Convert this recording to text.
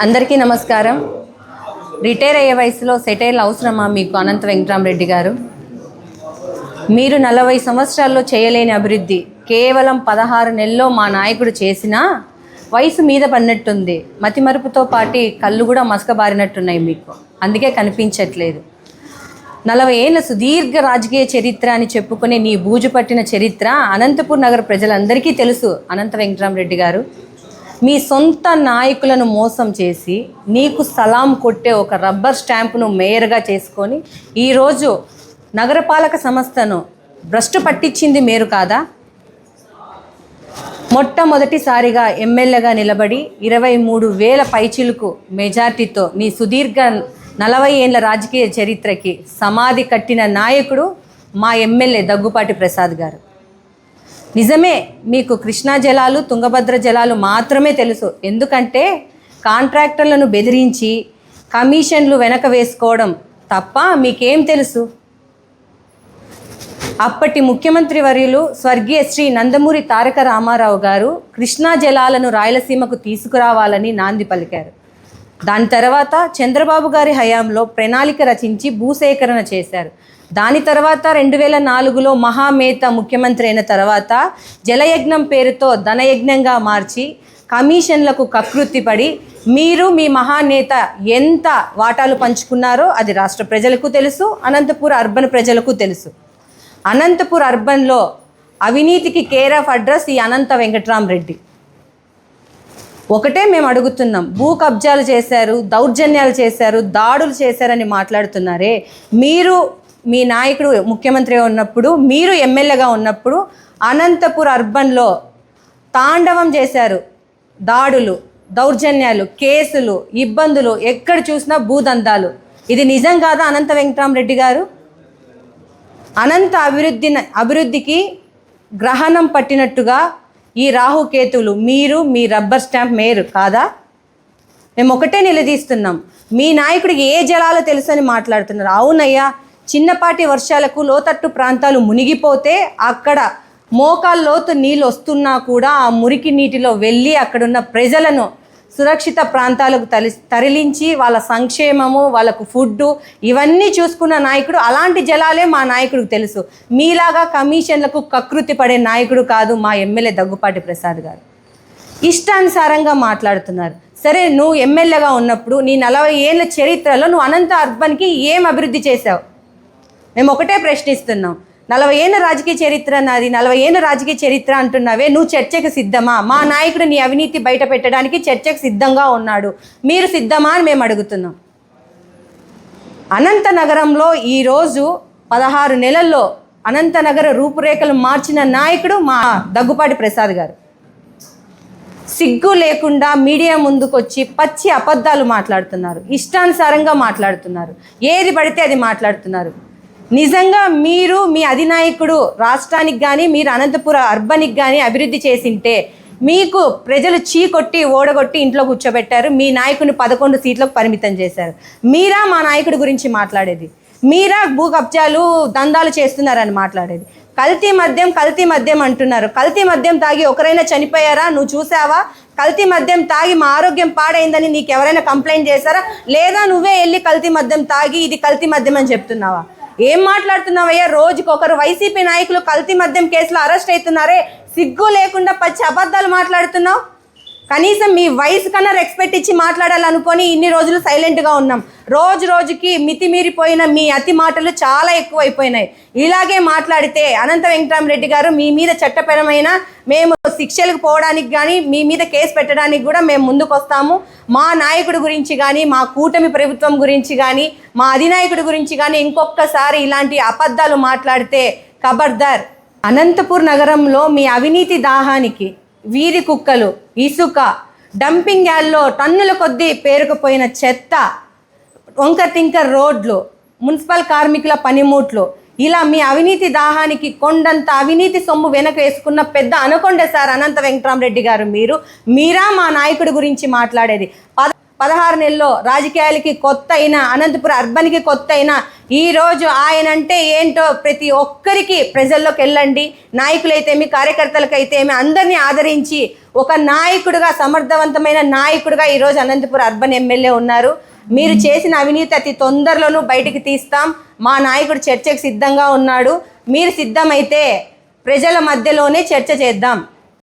అందరికీ నమస్కారం. రిటైర్ అయ్యే వయసులో సెటైల్ అవసరమా మీకు అనంత వెంకటరామరెడ్డి గారు? మీరు నలభై సంవత్సరాల్లో చేయలేని అభివృద్ధి కేవలం పదహారు నెలల్లో మా నాయకుడు చేసినా వయసు మీద పడినట్టుంది. మతిమరుపుతో పాటి కళ్ళు కూడా మసకబారినట్టున్నాయి మీకు. అందుకే కనిపించట్లేదు. నలభై ఏళ్ళ సుదీర్ఘ రాజకీయ చరిత్ర అని చెప్పుకునే నీ బూజు పట్టిన చరిత్ర అనంతపూర్ నగర ప్రజలందరికీ తెలుసు అనంత వెంకటరామరెడ్డి గారు. మీ సొంత నాయకులను మోసం చేసి నీకు సలాం కొట్టే ఒక రబ్బర్ స్టాంపును మేయర్గా చేసుకొని ఈరోజు నగరపాలక సంస్థను భ్రష్టు పట్టించింది మీరు కాదా? మొట్టమొదటిసారిగా ఎమ్మెల్యేగా నిలబడి ఇరవై మూడు వేల పైచిలుకు మెజార్టీతో నీ సుదీర్ఘ నలభై ఏళ్ళ రాజకీయ చరిత్రకి సమాధి కట్టిన నాయకుడు మా ఎమ్మెల్యే దగ్గుపాటి ప్రసాద్ గారు. నిజమే మీకు కృష్ణా జలాలు తుంగభద్ర జలాలు మాత్రమే తెలుసు. ఎందుకంటే కాంట్రాక్టర్లను బెదిరించి కమిషన్లు వెనక వేసుకోవడం తప్ప మీకేం తెలుసు? అప్పటి ముఖ్యమంత్రి వర్యులు స్వర్గీయ శ్రీ నందమూరి తారక రామారావు గారు కృష్ణా జలాలను రాయలసీమకు తీసుకురావాలని నాంది పలికారు. దాని తర్వాత చంద్రబాబు గారి హయాంలో ప్రణాళిక రచించి భూసేకరణ చేశారు. దాని తర్వాత రెండు వేల నాలుగులో మహామేత ముఖ్యమంత్రి అయిన తర్వాత జలయజ్ఞం పేరుతో ధనయజ్ఞంగా మార్చి కమిషన్లకు కకృతిపడి మీరు మీ మహానేత ఎంత వాటాలు పంచుకున్నారో అది రాష్ట్ర ప్రజలకు తెలుసు అనంతపూర్ అర్బన్ ప్రజలకు తెలుసు. అనంతపూర్ అర్బన్లో అవినీతికి కేర్ ఆఫ్ అడ్రస్ ఈ అనంత వెంకట్రామరెడ్డి. ఒకటే మేము అడుగుతున్నాం భూ కబ్జాలు చేశారు దౌర్జన్యాలు చేశారు దాడులు చేశారని మాట్లాడుతున్నారే. మీరు మీ నాయకుడు ముఖ్యమంత్రిగా ఉన్నప్పుడు మీరు ఎమ్మెల్యేగా ఉన్నప్పుడు అనంతపూర్ అర్బన్లో తాండవం చేశారు. దాడులు దౌర్జన్యాలు కేసులు ఇబ్బందులు ఎక్కడ చూసినా భూదందాలు. ఇది నిజం కాదా అనంత వెంకటరామరెడ్డి గారు? అనంత అభివృద్ధి అభివృద్ధికి గ్రహణం పట్టినట్టుగా ఈ రాహుకేతువులు మీరు మీ రబ్బర్ స్టాంప్ మేరు కాదా? మేము ఒకటే నిలదీస్తున్నాం. మీ నాయకుడికి ఏ జలాలు తెలుసని మాట్లాడుతున్నారు. అవునయ్యా చిన్నపాటి వర్షాలకు లోతట్టు ప్రాంతాలు మునిగిపోతే అక్కడ మోకాల్లోతు నీళ్ళు వస్తున్నా కూడా ఆ మురికి నీటిలో వెళ్ళి అక్కడున్న ప్రజలను సురక్షిత ప్రాంతాలకు తలి తరలించి వాళ్ళ సంక్షేమము వాళ్ళకు ఫుడ్డు ఇవన్నీ చూసుకున్న నాయకుడు. అలాంటి జలాలే మా నాయకుడికి తెలుసు. మీలాగా కమిషన్లకు కకృతి పడే నాయకుడు కాదు మా ఎమ్మెల్యే దగ్గుపాటి ప్రసాద్ గారు. ఇష్టానుసారంగా మాట్లాడుతున్నారు. సరే నువ్వు ఎమ్మెల్యేగా ఉన్నప్పుడు నీ నలభై ఏళ్ళ చరిత్రలో నువ్వు అనంత అర్బన్కి ఏం అభివృద్ధి చేశావు? మేము ఒకటే ప్రశ్నిస్తున్నాం. నలభై ఏళ్ళ రాజకీయ చరిత్ర నాది నలభై ఏళ్ళ రాజకీయ చరిత్ర అంటున్నావే నువ్వు చర్చకు సిద్ధమా? మా నాయకుడు నీ అవినీతి బయట పెట్టడానికి చర్చకు సిద్ధంగా ఉన్నాడు. మీరు సిద్ధమా అని మేము అడుగుతున్నాం. అనంత నగరంలో ఈరోజు పదహారు నెలల్లో అనంతనగర రూపురేఖలు మార్చిన నాయకుడు మా దగ్గుపాటి ప్రసాద్ గారు. సిగ్గు లేకుండా మీడియా ముందుకొచ్చి పచ్చి అబద్ధాలు మాట్లాడుతున్నారు ఇష్టానుసారంగా మాట్లాడుతున్నారు. ఏది పడితే అది మాట్లాడుతున్నారు. నిజంగా మీరు మీ అధినాయకుడు రాష్ట్రానికి కానీ మీరు అనంతపుర అర్బన్కి కానీ అభివృద్ధి చేసింటే మీకు ప్రజలు చీకొట్టి ఓడగొట్టి ఇంట్లో కూర్చోబెట్టారు. మీ నాయకుని పదకొండు సీట్లకు పరిమితం చేశారు. మీరా మా నాయకుడి గురించి మాట్లాడేది. మీరా భూ కబ్జాలు దందాలు చేస్తున్నారని మాట్లాడేది. కల్తీ మద్యం కల్తీ మద్యం అంటున్నారు. కల్తీ మద్యం తాగి ఒకరైనా చనిపోయారా? నువ్వు చూసావా? కల్తీ మద్యం తాగి మా ఆరోగ్యం పాడైందని నీకు ఎవరైనా కంప్లైంట్ చేశారా? లేదా నువ్వే వెళ్ళి కల్తీ మద్యం తాగి ఇది కల్తీ మద్యం అని చెప్తున్నావా? ఏం మాట్లాడుతున్నావయ్యా? రోజుకొకరు వైసీపీ నాయకులు కల్తీ మద్యం కేసులో అరెస్ట్ అవుతున్నారే? సిగ్గు లేకుండా పచ్చి అబద్ధాలు మాట్లాడుతున్నావు? కనీసం మీ వయసు కన్నా రెస్పెక్ట్ ఇచ్చి మాట్లాడాలనుకొని ఇన్ని రోజులు సైలెంట్గా ఉన్నాం. రోజు రోజుకి మితిమీరిపోయిన మీ అతి మాటలు చాలా ఎక్కువైపోయినాయి. ఇలాగే మాట్లాడితే అనంత వెంకటరామరెడ్డి గారు మీ మీద చట్టపరమైన మేము శిక్షలకు పోవడానికి కానీ మీ మీద కేసు పెట్టడానికి కూడా మేము ముందుకు వస్తాము మా నాయకుడి గురించి కానీ మా కూటమి ప్రభుత్వం గురించి కానీ మా అధినాయకుడి గురించి కానీ ఇంకొకసారి ఇలాంటి అబద్ధాలు మాట్లాడితే కబర్దార్. అనంతపూర్ నగరంలో మీ అవినీతి దాహానికి వీధి కుక్కలు ఇసుక డంపింగ్ యాల్లో టన్నుల కొద్దీ పేరుకుపోయిన చెత్త వంకర రోడ్లు మున్సిపల్ కార్మికుల పనిముట్లు ఇలా మీ అవినీతి దాహానికి కొండంత అవినీతి సొమ్ము వెనక వేసుకున్న పెద్ద అనుకొండే సార్ అనంత వెంకటరామరెడ్డి గారు మీరు మీరా మా నాయకుడి గురించి మాట్లాడేది. పద పదహారు నెలల్లో రాజకీయాలకి కొత్త అయినా అనంతపురం అర్బన్కి కొత్త అయినా ఈరోజు ఆయన అంటే ఏంటో ప్రతి ఒక్కరికి ప్రజల్లోకి వెళ్ళండి. నాయకులైతేమి కార్యకర్తలకైతేమి అందరినీ ఆదరించి ఒక నాయకుడిగా సమర్థవంతమైన నాయకుడిగా ఈరోజు అనంతపురం అర్బన్ ఎమ్మెల్యే ఉన్నారు. మీరు చేసిన అవినీతి అతి తొందరలోనూ బయటికి తీస్తాం. మా నాయకుడు చర్చకు సిద్ధంగా ఉన్నాడు. మీరు సిద్ధమైతే ప్రజల మధ్యలోనే చర్చ చేద్దాం.